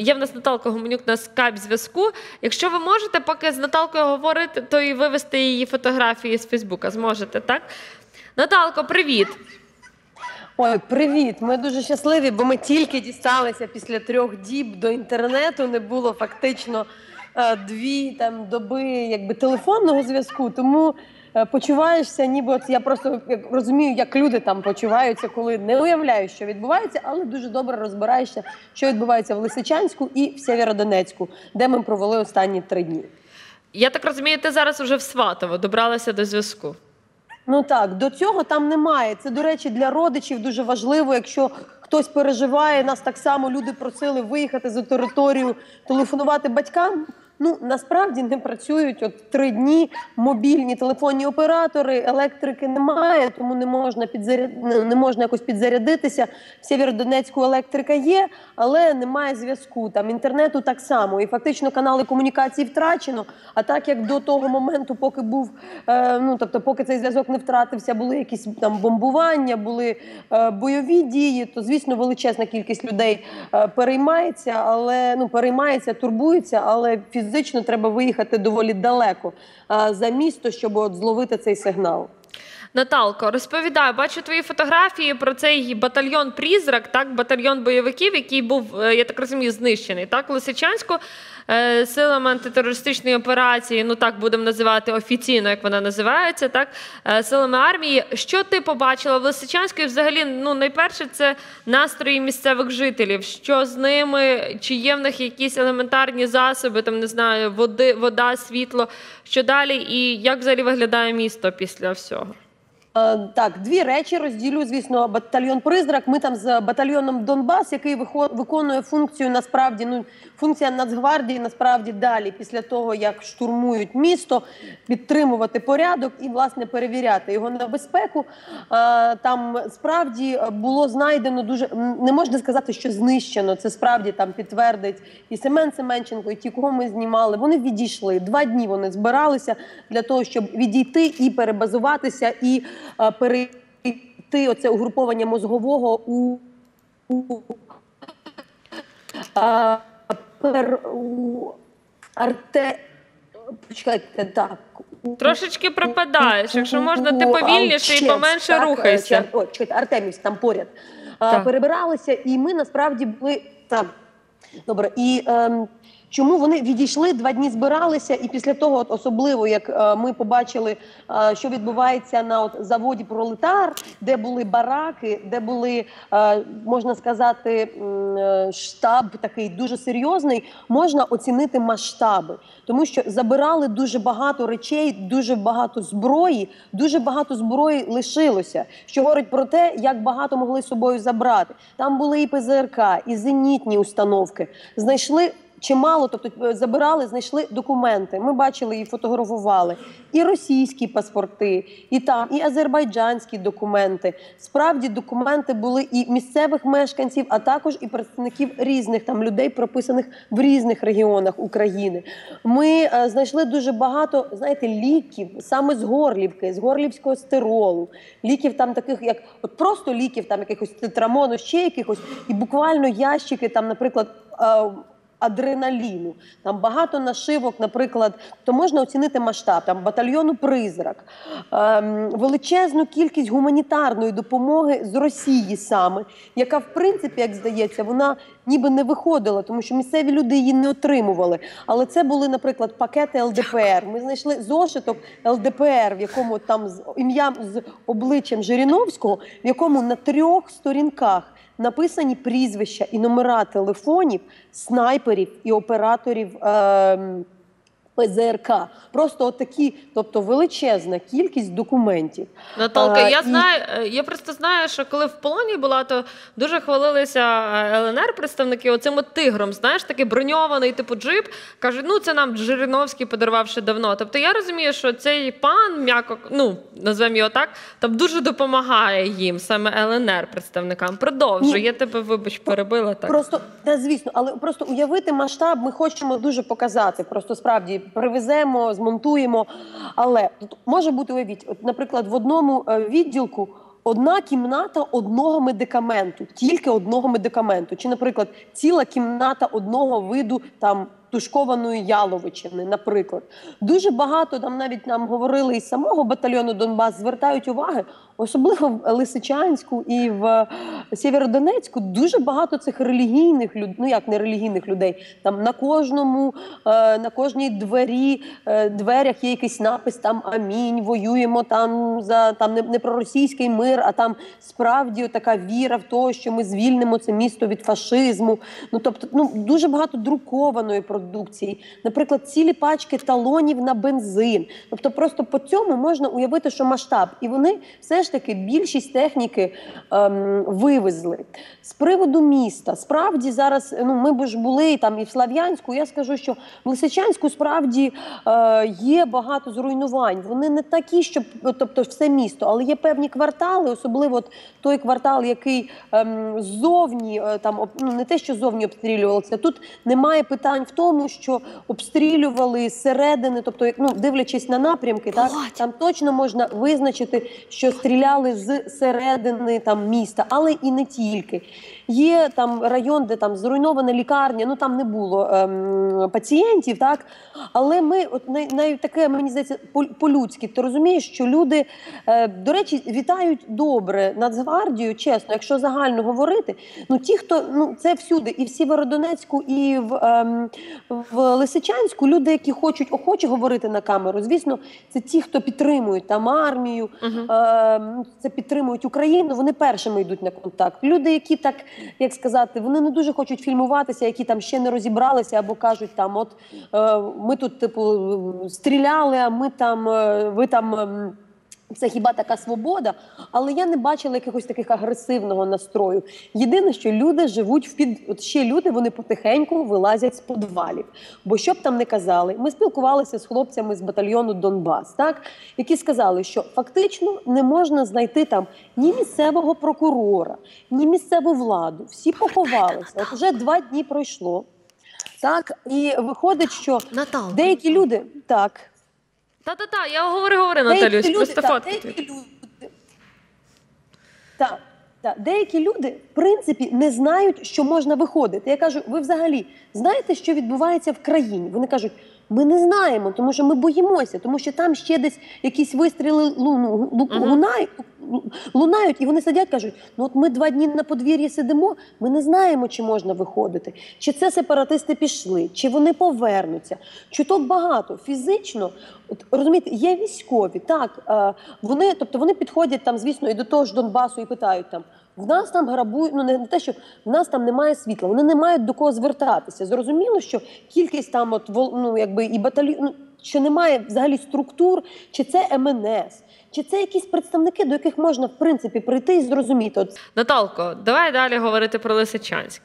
є в нас Наталка Гуменюк на скайп зв'язку. Якщо ви можете, поки з Наталкою говорити, то і вивести її фотографії з Фейсбука. Зможете, так? Наталко, привіт. Ой, привіт! Ми дуже щасливі, бо ми тільки дісталися після трьох діб до інтернету. Не було фактично е, дві там доби якби телефонного зв'язку. Тому почуваєшся, ніби от я просто як розумію, як люди там почуваються, коли не уявляю, що відбувається, але дуже добре розбираєшся, що відбувається в Лисичанську і в Сєвєродонецьку, де ми провели останні три дні. Я так розумію, ти зараз уже в Сватово добралася до зв'язку. Ну так, до цього там немає. Це, до речі, для родичів дуже важливо, якщо хтось переживає, нас так само люди просили виїхати за територію, телефонувати батькам. Ну насправді не працюють от три дні мобільні телефонні оператори, електрики немає, тому не можна підзаряд... не можна якось підзарядитися. В Сєвєродонецьку електрика є, але немає зв'язку. Там інтернету так само. І фактично канали комунікації втрачено. А так як до того моменту, поки був е, ну тобто, поки цей зв'язок не втратився, були якісь там бомбування, були е, бойові дії, то звісно величезна кількість людей е, переймається, але ну переймається, турбується, але фізично фізично треба виїхати доволі далеко за місто, щоб от зловити цей сигнал. Наталко, розповідаю, бачу твої фотографії про цей батальйон Прізрак, так, батальйон бойовиків, який був, е, я так розумію, знищений. Так, Лисичанську е, силами антитерористичної операції, ну так будемо називати офіційно, як вона називається, так, е, силами армії. Що ти побачила в Лисичанську? І взагалі, ну, найперше, це настрої місцевих жителів. Що з ними? Чи є в них якісь елементарні засоби, там не знаю, води, вода, світло, що далі, і як взагалі виглядає місто після всього? Е, так, дві речі розділю. Звісно, батальйон Призрак. Ми там з батальйоном Донбас, який виконує функцію насправді. Ну функція Нацгвардії насправді далі, після того як штурмують місто, підтримувати порядок і власне перевіряти його на безпеку. Е, там справді було знайдено дуже не можна сказати, що знищено. Це справді там підтвердить і Семен Семенченко, і ті, кого ми знімали. Вони відійшли два дні. Вони збиралися для того, щоб відійти і перебазуватися і перейти оце угруповання мозгового у, у, а, пер, у арте. Почекайте, так. Трошечки пропадаєш. Якщо можна, ти повільніше і поменше так, рухайся. О, чекайте, Артеміс там поряд. Так. Перебиралися, і ми насправді були так. Добре, і ем, Чому вони відійшли два дні збиралися, і після того, от особливо як е, ми побачили, е, що відбувається на от заводі пролетар, де були бараки, де були е, можна сказати, штаб такий дуже серйозний, можна оцінити масштаби, тому що забирали дуже багато речей, дуже багато зброї, дуже багато зброї лишилося. Що говорить про те, як багато могли з собою забрати. Там були і ПЗРК, і зенітні установки. Знайшли чимало, тобто е, забирали, знайшли документи. Ми бачили і фотографували і російські паспорти, і там, і азербайджанські документи. Справді документи були і місцевих мешканців, а також і представників різних там людей, прописаних в різних регіонах України. Ми е, знайшли дуже багато, знаєте, ліків саме з Горлівки, з горлівського стиролу, ліків там таких, як от просто ліків, там якихось тетрамону, ще якихось, і буквально ящики, там, наприклад. Е, адреналіну. Там багато нашивок, наприклад, то можна оцінити масштаб там батальйону Призрак, ем, величезну кількість гуманітарної допомоги з Росії саме, яка, в принципі, як здається, вона ніби не виходила, тому що місцеві люди її не отримували. Але це були, наприклад, пакети ЛДПР. Ми знайшли зошиток ЛДПР, в якому там з ім'ям з обличчям Жириновського, в якому на трьох сторінках написані прізвища і номера телефонів снайперів і операторів. Е, ПЗРК. Просто отакі, тобто величезна кількість документів. Наталка, а, я і... знаю, е, я просто знаю, що коли в полоні була, то дуже хвалилися е, ЛНР представники оцим от тигром. Знаєш, такий броньований типу джип. Кажуть, ну це нам Жириновський подарував ще давно. Тобто я розумію, що цей пан, м'яко, ну назвемо його так, там дуже допомагає їм, саме ЛНР представникам. Продовжуй, я тебе вибач, перебила так. Просто та звісно, але просто уявити масштаб ми хочемо дуже показати. Просто справді привеземо, змонтуємо. Але тут може бути уявіть, от, наприклад, в одному е, відділку одна кімната одного медикаменту, тільки одного медикаменту. Чи, наприклад, ціла кімната одного виду там тушкованої яловичини, наприклад. Дуже багато там навіть нам говорили із самого батальйону Донбас, звертають уваги, особливо в Лисичанську і в Сєвєродонецьку, дуже багато цих релігійних людей, ну як не релігійних людей. Там на кожному, е, на кожній двері, е, дверях є якийсь напис там Амінь, воюємо там за там не про російський мир, а там справді така віра в те, що ми звільнимо це місто від фашизму. Ну тобто, ну дуже багато друкованої продукції, наприклад, цілі пачки талонів на бензин. Тобто, просто по цьому можна уявити, що масштаб, і вони все ж таки більшість техніки ем, вивезли. З приводу міста, справді зараз ну ми б ж були там і в Слав'янську. Я скажу, що в Лисичанську справді е, є багато зруйнувань. Вони не такі, щоб тобто все місто, але є певні квартали, особливо от той квартал, який ем, ззовні е, там об- ну, не те, що зовні обстрілювалися. Тут немає питань в тому, що обстрілювали зсередини, тобто, ну дивлячись на напрямки, так там точно можна визначити, що стріляли з середини там міста, але і не тільки. Є там район, де там зруйнована лікарня, ну там не було ем, пацієнтів, так але ми, от най, най таке мені здається, по- по-людськи. Ти розумієш, що люди, е, до речі, вітають добре Нацгвардію, чесно, якщо загально говорити. Ну ті, хто ну це всюди, і в Сєвєродонецьку, і в, ем, в Лисичанську, люди, які хочуть охоче говорити на камеру, звісно, це ті, хто підтримують там армію. Ем, це підтримують Україну. Вони першими йдуть на контакт. Люди, які так як сказати, вони не дуже хочуть фільмуватися, які там ще не розібралися, або кажуть, там, от е, ми тут, типу, стріляли, а ми там, е, ви там. Це хіба така свобода, але я не бачила якогось таких агресивного настрою. Єдине, що люди живуть в під от ще люди, вони потихеньку вилазять з подвалів. Бо що б там не казали, ми спілкувалися з хлопцями з батальйону Донбас, так які сказали, що фактично не можна знайти там ні місцевого прокурора, ні місцеву владу. Всі поховалися. От вже два дні пройшло. Так, і виходить, що Наталка. деякі люди так. Та-та-та, я говори, говори, Наталюсь, Деякі просто люди, фотки. деякі люди, так, так, деякі люди, в принципі, не знають, що можна виходити. Я кажу, ви взагалі знаєте, що відбувається в країні? Вони кажуть, ми не знаємо, тому що ми боїмося, тому що там ще десь якісь вистріли луну, лу, Мгм. лунають, лунають, і вони сидять, кажуть: ну от ми два дні на подвір'ї сидимо, ми не знаємо, чи можна виходити, чи це сепаратисти пішли, чи вони повернуться. Чуток багато фізично. От розумієте, є військові, так е, вони, тобто вони підходять там, звісно, і до того ж Донбасу і питають там. В нас там грабують, ну не те, що в нас там немає світла, вони не мають до кого звертатися. Зрозуміло, що кількість там, от ну якби і батальйон, ну, що немає взагалі структур, чи це МНС, чи це якісь представники, до яких можна в принципі прийти і зрозуміти. Наталко, давай далі говорити про Лисичанськ.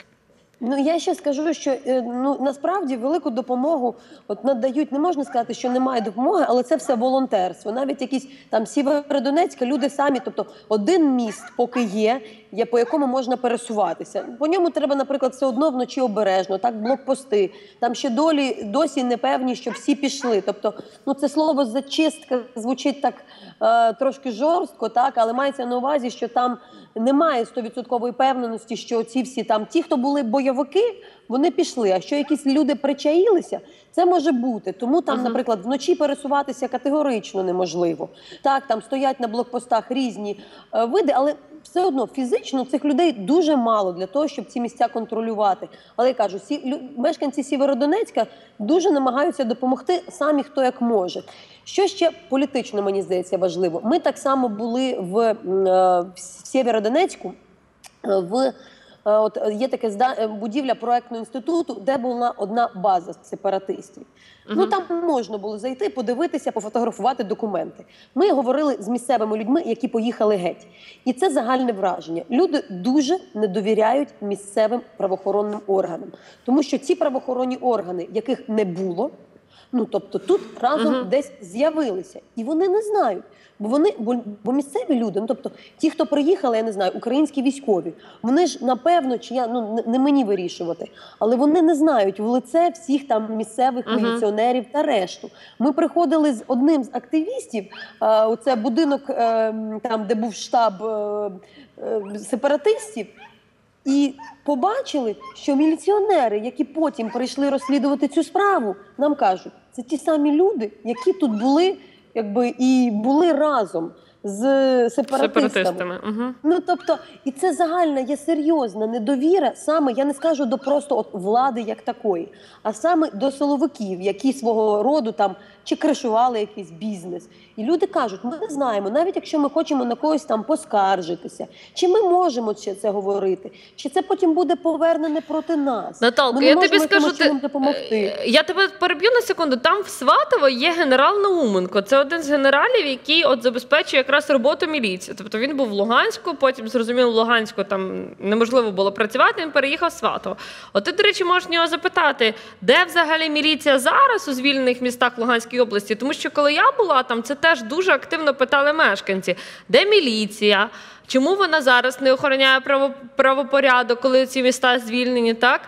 Ну я ще скажу, що е, ну насправді велику допомогу от надають. Не можна сказати, що немає допомоги, але це все волонтерство. Навіть якісь там Сєвєродонецька люди самі, тобто один міст, поки є, є по якому можна пересуватися. По ньому треба, наприклад, все одно вночі обережно, так блокпости. Там ще долі досі не певні, що всі пішли. Тобто, ну це слово зачистка звучить так е, трошки жорстко, так але мається на увазі, що там немає стовідсоткової певненості, що ці всі там ті, хто були бойовики, вони пішли. А що якісь люди причаїлися, це може бути. Тому там, Мгм. наприклад, вночі пересуватися категорично неможливо. Так, там стоять на блокпостах різні е, види, але все одно фізично цих людей дуже мало для того, щоб ці місця контролювати. Але я кажу, сі, лю, мешканці Сєвєродонецька дуже намагаються допомогти самі хто як може. Що ще політично мені здається важливо? Ми так само були в, е, в Сєвєродонецьку. е, В от е, є таке зда- е, будівля проектного інституту, де була одна база сепаратистів. Ну там можна було зайти, подивитися, пофотографувати документи. Ми говорили з місцевими людьми, які поїхали геть, і це загальне враження. Люди дуже не довіряють місцевим правоохоронним органам, тому що ці правоохоронні органи, яких не було. Ну тобто тут разом uh-huh. десь з'явилися, і вони не знають. Бо вони, бо, бо місцеві люди, ну тобто ті, хто приїхали, я не знаю, українські військові, вони ж напевно, чи я ну не мені вирішувати, але вони не знають в лице всіх там місцевих uh-huh. міліціонерів та решту. Ми приходили з одним з активістів. Е, оце будинок, е, там де був штаб е, е, сепаратистів. І побачили, що міліціонери, які потім прийшли розслідувати цю справу, нам кажуть, це ті самі люди, які тут були, якби і були разом з сепаратистами. сепаратистами. Угу. Ну тобто, і це загальна є серйозна недовіра, саме я не скажу до просто от влади як такої, а саме до силовиків, які свого роду там чи кришували якийсь бізнес. І люди кажуть, ми не знаємо, навіть якщо ми хочемо на когось там поскаржитися, чи ми можемо ще це говорити, чи це потім буде повернене проти нас. Наталко, я тобі скажу ти... допомогти. Е, я тебе переб'ю на секунду. Там в Сватово є генерал Науменко. Це один з генералів, який от забезпечує якраз роботу міліції. Тобто він був в Луганську, потім зрозуміло, в Луганську там неможливо було працювати. Він переїхав в Сватово. От ти, до речі, можеш нього запитати, де взагалі міліція зараз у звільнених містах Луганської області, тому що коли я була там, це теж дуже активно питали мешканці, де міліція, чому вона зараз не охороняє правопорядок, коли ці міста звільнені, так?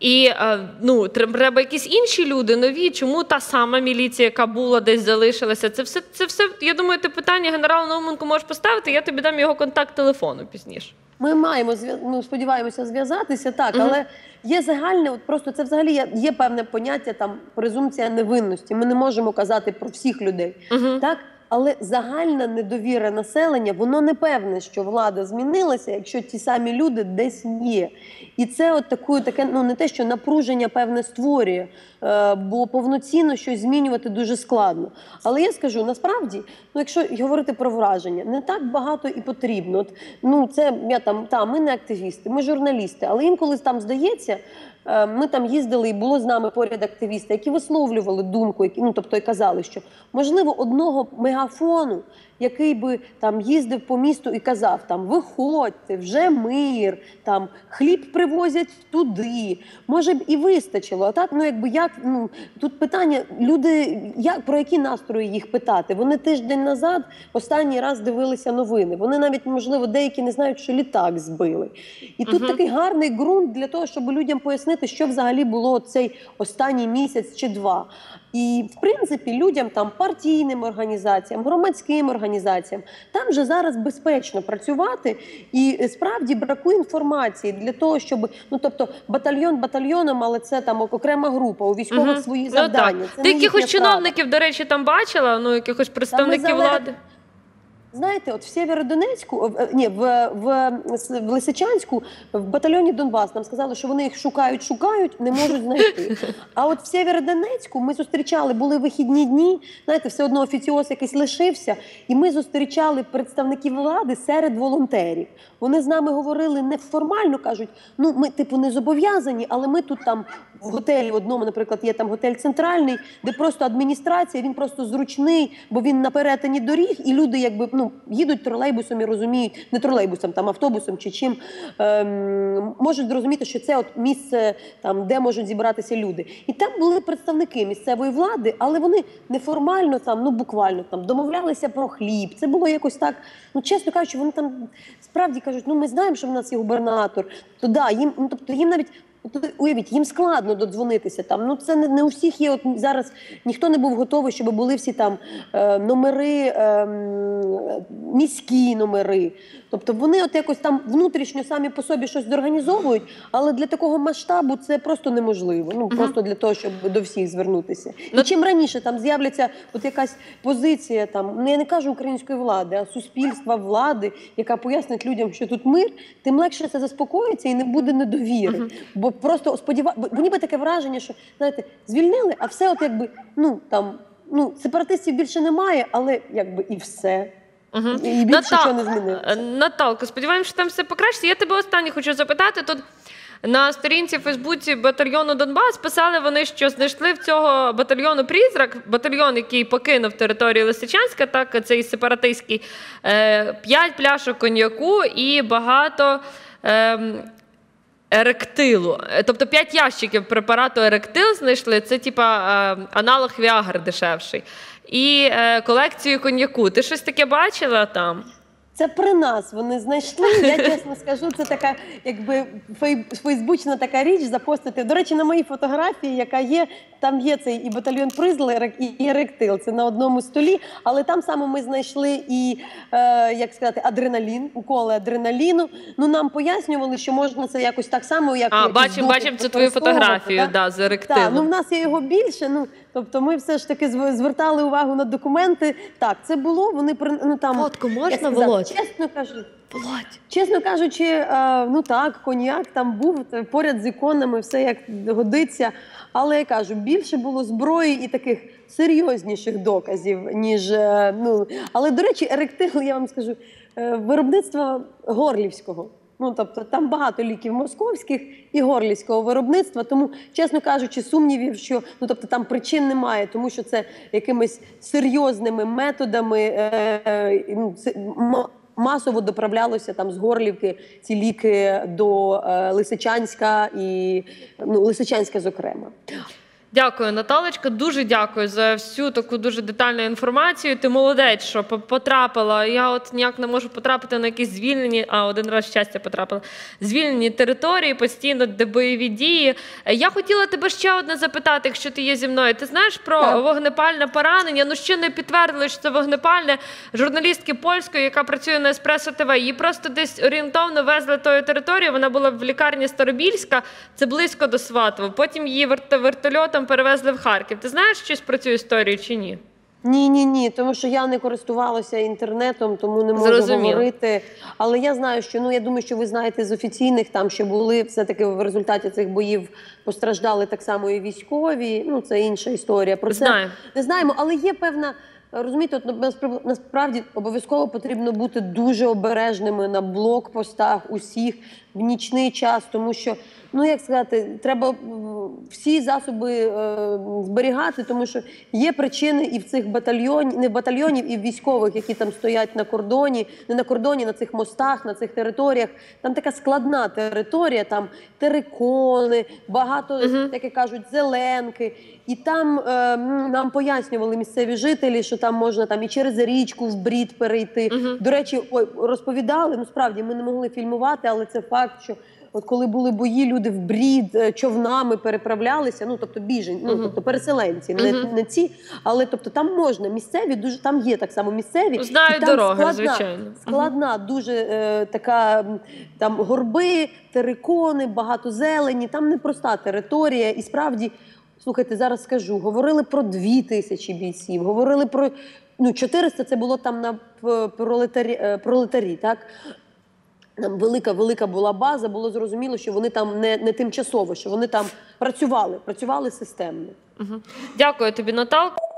І е, ну, треба якісь інші люди нові. Чому та сама міліція, яка була десь залишилася? Це все, це все. Я думаю, ти питання генералу Науменку можеш поставити. Я тобі дам його контакт телефону пізніше. Ми маємо ну, сподіваємося зв'язатися так, але є загальне, от просто це взагалі є, є певне поняття там презумпція невинності. Ми не можемо казати про всіх людей. Угу. Так але загальна недовіра населення, воно не певне, що влада змінилася, якщо ті самі люди десь є. І це от таку, таке, ну не те, що напруження певне створює, бо повноцінно щось змінювати дуже складно. Але я скажу насправді, ну якщо говорити про враження, не так багато і потрібно. От, Ну це я там та ми не активісти, ми журналісти, але інколи там здається. Е, ми там їздили, і було з нами поряд активісти, які висловлювали думку, які ну тобто і казали, що можливо одного мегафону який би там їздив по місту і казав: там виходьте, вже мир, там хліб привозять туди. Може б і вистачило. А так, ну якби як ну тут питання, люди як про які настрої їх питати? Вони тиждень назад останній раз дивилися новини. Вони навіть, можливо, деякі не знають, що літак збили. І тут такий гарний ґрунт для того, щоб людям пояснити, що взагалі було цей останній місяць чи два. І в принципі людям там партійним організаціям, громадським організаціям там вже зараз безпечно працювати, і справді бракує інформації для того, щоб ну тобто батальйон батальйоном, але це там окрема група у військових угу. свої ну, завдання. Це Ти якихось чиновників, до речі, там бачила? Ну якихось представників влади. Знаєте, от в Сєвєродонецьку, ні, в, в, в Лисичанську, в батальйоні Донбас нам сказали, що вони їх шукають, шукають, не можуть знайти. А от в Сєвєродонецьку ми зустрічали, були вихідні дні. Знаєте, все одно офіціоз якийсь лишився, і ми зустрічали представників влади серед волонтерів. Вони з нами говорили неформально, кажуть: ну ми, типу, не зобов'язані, але ми тут там в готелі одному, наприклад, є там готель центральний, де просто адміністрація, він просто зручний, бо він на перетині доріг, і люди якби ну їдуть тролейбусом і розуміють, не тролейбусом, там автобусом чи чим ем, можуть зрозуміти, що це от місце, там де можуть зібратися люди. І там були представники місцевої влади, але вони неформально там, ну буквально там домовлялися про хліб. Це було якось так. Ну чесно кажучи, вони там справді кажуть, ну ми знаємо, що в нас є губернатор. То да, їм ну тобто їм навіть Уявіть, їм складно додзвонитися там. Ну це не не у всіх є. От зараз ніхто не був готовий, щоб були всі там е, номери, е, міські номери. Тобто вони от якось там внутрішньо самі по собі щось зорганізовують, але для такого масштабу це просто неможливо. Ну просто для того, щоб до всіх звернутися. І ну, чим раніше там з'являться от якась позиція, там ну я не кажу української влади, а суспільства влади, яка пояснить людям, що тут мир, тим легше це заспокоїться і не буде недовіри. Бо просто сподіваю, бо ніби таке враження, що знаєте, звільнили, а все, от якби ну там ну сепаратистів більше немає, але якби і все. Угу. І більше Натал... не змінилося. Наталко, сподіваємося, що там все покращиться. Я тебе останнє хочу запитати. Тут на сторінці в Фейсбуці батальйону Донбас писали вони, що знайшли в цього батальйону Призрак, батальйон, який покинув територію Лисичанська, так цей сепаратистський, е, п'ять пляшок коньяку і багато ем, еректилу. Е, Тобто 5 ящиків препарату еректил знайшли. Це типа е, аналог Віагр дешевший. І е, колекцію коньяку. Ти щось таке бачила там? Це при нас вони знайшли. Я чесно скажу, це така, якби фей- фейсбучна така річ запостити. До речі, на моїй фотографії, яка є, там є цей і батальйон Призл, і еректил. Це на одному столі. Але там саме ми знайшли і е, як сказати, адреналін, уколи адреналіну. Ну нам пояснювали, що можна це якось так само, як А, бачимо, бачимо цю твою фотографію да, з Так, ну в нас є його більше. Ну тобто, ми все ж таки звертали увагу на документи. Так, це було. Вони ну там Фотку можна, Володь? Чесно кажу, Володь. чесно кажучи, ну так, коньяк там був е, поряд з іконами, все як годиться. Але я кажу, більше було зброї і таких серйозніших доказів, ніж е, ну. Але до речі, еректил, я вам скажу, е, виробництва горлівського. Ну, тобто там багато ліків московських і горлівського виробництва. Тому, чесно кажучи, сумнівів, що ну тобто там причин немає, тому що це якимись серйозними методами е, е, ну, масово доправлялося там з Горлівки ці ліки до е, Лисичанська і ну Лисичанська, зокрема. Дякую, Наталочка. Дуже дякую за всю таку дуже детальну інформацію. Ти молодець, що по- потрапила. Я от ніяк не можу потрапити на якісь звільнені, а один раз щастя потрапила. Звільнені території, постійно де бойові дії. Я хотіла тебе ще одне запитати, якщо ти є зі мною. Ти знаєш про Так. вогнепальне поранення? Ну ще не підтвердили, що це вогнепальне журналістки польської, яка працює на Еспресо ТВ. Її просто десь орієнтовно везли тою територією. Вона була в лікарні Старобільська, це близько до Сватово. Потім її верт- вертольотом перевезли в Харків. Ти знаєш щось про цю історію чи ні? Ні, ні, ні, тому що я не користувалася інтернетом, тому не можу Зрозуміло. говорити. Але я знаю, що ну я думаю, що ви знаєте з офіційних там, що були все-таки в результаті цих боїв постраждали так само і військові. Ну це інша історія. Про це Знаю. не знаємо, але є певна. Розумієте, от насправді обов'язково потрібно бути дуже обережними на блокпостах усіх в нічний час, тому що ну як сказати, треба всі засоби е, зберігати, тому що є причини і в цих батальйонів, не батальйонів, і в військових, які там стоять на кордоні, не на кордоні, на цих мостах, на цих територіях. Там така складна територія, там терикони, багато, Мгм. як і кажуть, зеленки. І там е, нам пояснювали місцеві жителі, що там можна там і через річку в брід перейти. Мгм. До речі, ой, розповідали. Ну справді ми не могли фільмувати, але це факт, що. От коли були бої, люди в брід е, човнами переправлялися, ну тобто біжень, ну тобто переселенці, не, не ці, але тобто там можна місцеві, дуже там є так само місцеві. Знають і там дороги, складна, звичайно. Складна, дуже е, така там горби, терикони, багато зелені. Там непроста територія. І справді, слухайте, зараз скажу, говорили про дві тисячі бійців, говорили про ну 400 це було там на пролетарі, е, пролетарі так. Там велика велика була база, було зрозуміло, що вони там не, не тимчасово, що вони там працювали, працювали системно. Угу. Дякую тобі, Наталко.